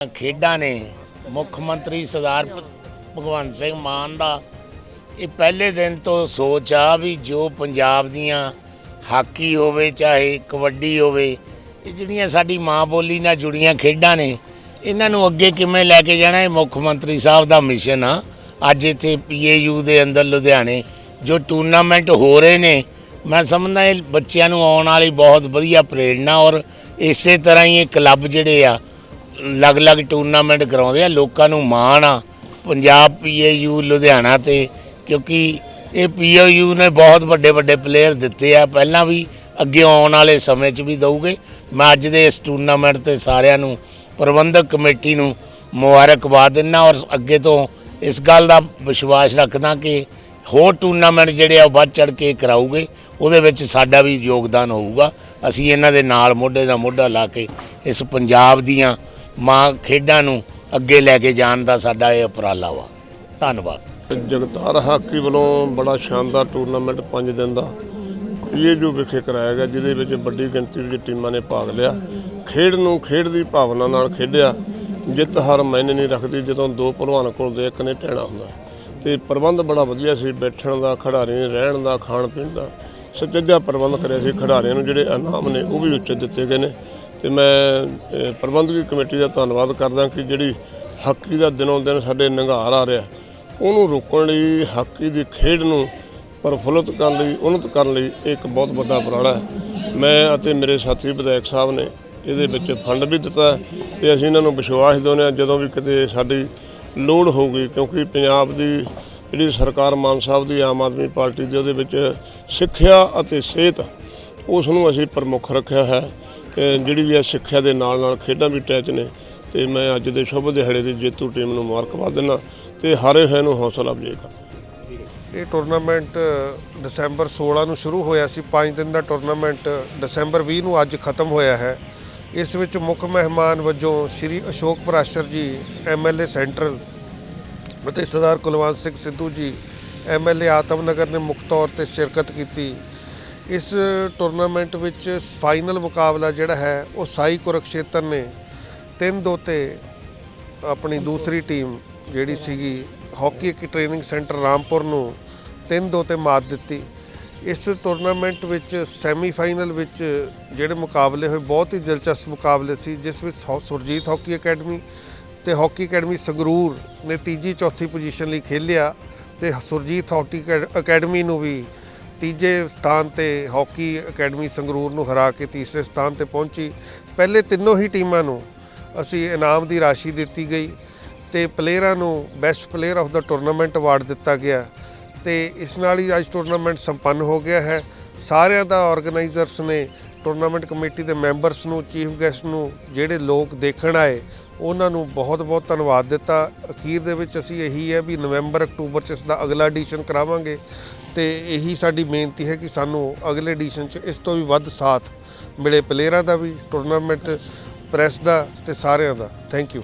ਖੇਡਾਂ ਨੇ ਮੁੱਖ ਮੰਤਰੀ ਸਰਦਾਰ ਭਗਵੰਤ ਸਿੰਘ ਮਾਨ ਦਾ, ਇਹ ਪਹਿਲੇ ਦਿਨ ਤੋਂ ਸੋਚ ਆ ਵੀ ਜੋ ਪੰਜਾਬ ਦੀਆਂ ਹਾਕੀ ਹੋਵੇ, ਚਾਹੇ ਕਬੱਡੀ ਹੋਵੇ, ਇਹ ਜਿਹੜੀਆਂ ਸਾਡੀ ਮਾਂ ਬੋਲੀ ਨਾਲ ਜੁੜੀਆਂ ਖੇਡਾਂ ਨੇ, ਇਹਨਾਂ ਨੂੰ ਅੱਗੇ ਕਿਵੇਂ ਲੈ ਕੇ ਜਾਣਾ, ਇਹ ਮੁੱਖ ਮੰਤਰੀ ਸਾਹਿਬ ਦਾ ਮਿਸ਼ਨ ਆ। ਅੱਜ ਇੱਥੇ ਪੀਏਯੂ ਦੇ ਅੰਦਰ ਲੁਧਿਆਣੇ ਜੋ ਟੂਰਨਾਮੈਂਟ ਹੋ ਰਹੇ ਨੇ, ਮੈਂ ਸਮਝਦਾ ਇਹ ਬੱਚਿਆਂ ਨੂੰ ਆਉਣ ਵਾਲੀ ਬਹੁਤ ਵਧੀਆ ਪ੍ਰੇਰਣਾ ਔਰ ਇਸੇ ਤਰ੍ਹਾਂ ਹੀ ਇਹ ਕਲੱਬ ਜਿਹੜੇ ਆ ਅਲੱਗ-ਅਲੱਗ ਟੂਰਨਾਮੈਂਟ ਕਰਾਉਂਦੇ ਆ, ਲੋਕਾਂ ਨੂੰ ਮਾਣ ਆ। ਪੰਜਾਬ ਪੀਏਯੂ ਲੁਧਿਆਣਾ ਤੇ, ਕਿਉਂਕਿ ਇਹ ਪੀਏਯੂ ਨੇ ਬਹੁਤ ਵੱਡੇ ਵੱਡੇ ਪਲੇਅਰ ਦਿੱਤੇ ਆ। ਪਹਿਲਾਂ ਵੀ ਅੱਗੇ ਆਉਣ ਵਾਲੇ ਸਮੇਂ 'ਚ ਵੀ ਦਊਗੇ। ਮੈਂ ਅੱਜ ਦੇ ਇਸ ਟੂਰਨਾਮੈਂਟ ਤੇ ਸਾਰਿਆਂ ਨੂੰ, ਪ੍ਰਬੰਧਕ ਕਮੇਟੀ ਨੂੰ ਮੁਬਾਰਕਬਾਦ ਦਿੰਦਾ ਔਰ ਅੱਗੇ ਤੋਂ ਇਸ ਗੱਲ ਦਾ ਵਿਸ਼ਵਾਸ ਰੱਖਦਾ ਕਿ ਹੋਰ ਟੂਰਨਾਮੈਂਟ ਜਿਹੜੇ ਆ ਉਹ ਵੱਧ ਚੜ ਕੇ ਕਰਾਊਗੇ। ਉਹਦੇ ਵਿੱਚ ਸਾਡਾ ਵੀ ਯੋਗਦਾਨ ਹੋਊਗਾ। ਅਸੀਂ ਇਹਨਾਂ ਦੇ ਨਾਲ ਮੋਢੇ ਦਾ ਮੋਢਾ ਲਾ ਕੇ ਇਸ ਪੰਜਾਬ ਦੀਆਂ ਮਾਂ ਖੇਡਾਂ ਨੂੰ ਅੱਗੇ ਲੈ ਕੇ ਜਾਣ ਦਾ ਸਾਡਾ ਇਹ ਉਪਰਾਲਾ ਵਾ। ਧੰਨਵਾਦ। ਜਗਤਾਰ ਹਾਕੀ ਵੱਲੋਂ ਬੜਾ ਸ਼ਾਨਦਾਰ ਟੂਰਨਾਮੈਂਟ 5 ਦਿਨ ਦਾ ਇਹ ਜੋ ਵਿਖੇ ਕਰਾਇਆ ਗਿਆ, ਜਿਹਦੇ ਵਿੱਚ ਵੱਡੀ ਗਿਣਤੀ ਵਿੱਚ ਟੀਮਾਂ ਨੇ ਭਾਗ ਲਿਆ। ਖੇਡ ਨੂੰ ਖੇਡ ਦੀ ਭਾਵਨਾ ਨਾਲ ਖੇਡਿਆ। ਜਿੱਤ ਹਰ ਮਾਇਨੇ ਨਹੀਂ ਰੱਖਦੀ, ਜਦੋਂ ਦੋ ਭਲਵਾਨ ਕੋਲ ਦੇ ਇੱਕ ਨੇ ਟਹਿਣਾ ਹੁੰਦਾ। ਤੇ ਪ੍ਰਬੰਧ ਬੜਾ ਵਧੀਆ ਸੀ, ਬੈਠਣ ਦਾ, ਖਿਡਾਰੀਆਂ ਦੇ ਰਹਿਣ ਦਾ ਖਾਣ ਪੀਣ ਦਾ। ਸੁਚੱਜਾ ਪ੍ਰਬੰਧ ਕਰਿਆ ਸੀ ਖਿਡਾਰੀਆਂ ਨੂੰ, ਜਿਹੜੇ ਇਨਾਮ ਨੇ, ਉਹ ਵੀ ਉੱਚੇ ਦਿੱਤੇ ਗਏ ਨੇ। ਤੇ ਮੈਂ ਪ੍ਰਬੰਧਕੀ ਕਮੇਟੀ ਦਾ ਧੰਨਵਾਦ ਕਰਦਾ ਕਿ ਜਿਹੜੀ ਹਾਕੀ ਦਾ ਦਿਨੋਂ ਦਿਨ ਸਾਡੇ ਨਿਘਾਰ ਆ ਰਿਹਾ, ਉਹਨੂੰ ਰੋਕਣ ਲਈ, ਹਾਕੀ ਦੀ ਖੇਡ ਨੂੰ ਪ੍ਰਫੁੱਲਤ ਕਰਨ ਲਈ ਉન્નਤ ਕਰਨ ਲਈ ਇਹ ਇੱਕ ਬਹੁਤ ਵੱਡਾ ਉਪਰਾਲਾ ਹੈ। ਮੈਂ ਅਤੇ ਮੇਰੇ ਸਾਥੀ ਵਿਧਾਇਕ ਸਾਹਿਬ ਨੇ ਇਹਦੇ ਵਿੱਚ ਫੰਡ ਵੀ ਦਿੱਤਾ ਹੈ ਤੇ ਅਸੀਂ ਇਹਨਾਂ ਨੂੰ ਵਿਸ਼ਵਾਸ ਦਿੰਦੇ ਹਾਂ ਜਦੋਂ ਵੀ ਕਿਤੇ ਸਾਡੀ ਲੋੜ ਹੋਊਗੀ, ਕਿਉਂਕਿ ਪੰਜਾਬ ਦੀ ਜਿਹੜੀ ਸਰਕਾਰ ਮਾਨ ਸਾਹਿਬ ਦੀ, ਆਮ ਆਦਮੀ ਪਾਰਟੀ ਦੀ, ਉਹਦੇ ਵਿੱਚ ਸਿੱਖਿਆ ਅਤੇ ਸਿਹਤ, ਉਸ ਨੂੰ ਅਸੀਂ ਪ੍ਰਮੁੱਖ ਰੱਖਿਆ ਹੈ। ਤੇ ਜਿਹੜੀ ਆ ਸਿੱਖਿਆ ਦੇ ਨਾਲ ਨਾਲ ਖੇਡਾਂ ਵੀ ਅਟੈਚ ਨੇ, ਤੇ ਮੈਂ ਅੱਜ ਦੇ ਸ਼ੁਭ ਦਿਹਾੜੇ ਦੀ ਜੇਤੂ ਟੀਮ ਨੂੰ ਮੁਬਾਰਕਬਾਦ ਦਿੰਦਾ ਤੇ ਹਾਰੇ ਹੋਏ ਨੂੰ ਹੌਸਲਾ ਅਫਜ਼ਾਈ ਕਰਦਾ। ਇਹ ਟੂਰਨਾਮੈਂਟ ਦਸੰਬਰ 16 ਨੂੰ ਸ਼ੁਰੂ ਹੋਇਆ ਸੀ 5 ਦਿਨ ਦਾ ਟੂਰਨਾਮੈਂਟ ਦਸੰਬਰ 20 ਨੂੰ ਅੱਜ ਖਤਮ ਹੋਇਆ ਹੈ। ਇਸ ਵਿੱਚ ਮੁੱਖ ਮਹਿਮਾਨ ਵਜੋਂ ਸ਼੍ਰੀ ਅਸ਼ੋਕ ਪ੍ਰਾਸ਼ਰ ਜੀ ਐਮਐਲਏ ਸੈਂਟਰਲ ਅਤੇ ਸਰਦਾਰ ਕੁਲਵੰਤ ਸਿੰਘ ਸਿੱਧੂ ਜੀ ਐਮਐਲਏ ਆਤਮਨਗਰ ਨੇ ਮੁੱਖ ਤੌਰ ਤੇ ਸ਼ਿਰਕਤ ਕੀਤੀ। ਇਸ ਟੂਰਨਾਮੈਂਟ ਵਿੱਚ ਫਾਈਨਲ ਮੁਕਾਬਲਾ ਜਿਹੜਾ ਹੈ, ਉਹ ਸਾਈ ਕੁਰਕਸ਼ੇਤਰ ਨੇ 3-2 ਤੇ ਆਪਣੀ ਦੂਸਰੀ ਟੀਮ ਜਿਹੜੀ ਸੀਗੀ ਹਾਕੀ ਇੱਕ ਟ੍ਰੇਨਿੰਗ ਸੈਂਟਰ ਰਾਮਪੁਰ ਨੂੰ 3-2 ਤੇ ਮਾਤ ਦਿੱਤੀ। ਇਸ ਟੂਰਨਾਮੈਂਟ ਵਿੱਚ ਸੈਮੀਫਾਈਨਲ ਵਿੱਚ ਜਿਹੜੇ ਮੁਕਾਬਲੇ ਹੋਏ, ਬਹੁਤ ਹੀ ਦਿਲਚਸਪ ਮੁਕਾਬਲੇ ਸੀ, ਜਿਸ ਵਿੱਚ ਸੌ- ਸੁਰਜੀਤ ਹਾਕੀ ਅਕੈਡਮੀ ਤੇ ਹਾਕੀ ਅਕੈਡਮੀ ਸੰਗਰੂਰ ਨੇ ਤੀਜੀ ਚੌਥੀ ਪੋਜੀਸ਼ਨ ਲਈ ਖੇਲਿਆ ਤੇ ਸੁਰਜੀਤ ਹਾਕੀ ਅਕੈਡ- ਅਕੈਡਮੀ ਨੂੰ ਵੀ ਤੀਜੇ ਸਥਾਨ ਤੇ ਹਾਕੀ ਅਕੈਡਮੀ ਸੰਗਰੂਰ ਨੂੰ ਹਰਾ ਕੇ ਤੀਸਰੇ ਸਥਾਨ ਤੇ ਪਹੁੰਚੀ। ਪਹਿਲੇ ਤਿੰਨੋਂ ਹੀ ਟੀਮਾਂ ਨੂੰ ਅਸੀਂ ਇਨਾਮ ਦੀ ਰਾਸ਼ੀ ਦਿੱਤੀ ਗਈ ਤੇ ਪਲੇਅਰਾਂ ਨੂੰ best player of the tournament award ਦਿੱਤਾ ਗਿਆ ਤੇ ਇਸ ਨਾਲ ਹੀ ਅੱਜ ਟੂਰਨਾਮੈਂਟ ਸੰਪੰਨ ਹੋ ਗਿਆ ਹੈ। ਸਾਰਿਆਂ ਦਾ ਆਰਗੇਨਾਈਜ਼ਰਸ ਨੇ ਟੂਰਨਾਮੈਂਟ ਕਮੇਟੀ ਦੇ ਮੈਂਬਰਸ ਨੂੰ, ਚੀਫ ਗੈਸਟ ਨੂੰ, ਜਿਹੜੇ ਲੋਕ ਦੇਖਣ ਆਏ, ਉਹਨਾਂ ਨੂੰ ਬਹੁਤ-ਬਹੁਤ ਧੰਨਵਾਦ ਦਿੱਤਾ। ਅਖੀਰ ਦੇ ਵਿੱਚ ਅਸੀਂ ਇਹੀ ਹੈ ਵੀ ਨਵੰਬਰ, ਅਕਤੂਬਰ ਚ ਇਸ ਦਾ ਅਗਲਾ ਐਡੀਸ਼ਨ ਕਰਾਵਾਂਗੇ। ਤੇ ਇਹੀ ਸਾਡੀ ਬੇਨਤੀ ਹੈ ਕਿ ਸਾਨੂੰ ਅਗਲੇ ਐਡੀਸ਼ਨ ਚ ਇਸ ਤੋਂ ਵੀ ਵੱਧ ਸਾਥ ਮਿਲੇ ਪਲੇਅਰਾਂ ਦਾ ਵੀ, ਟੂਰਨਾਮੈਂਟ, ਪ੍ਰੈਸ ਦਾ ਤੇ ਸਾਰਿਆਂ ਦਾ। Thank you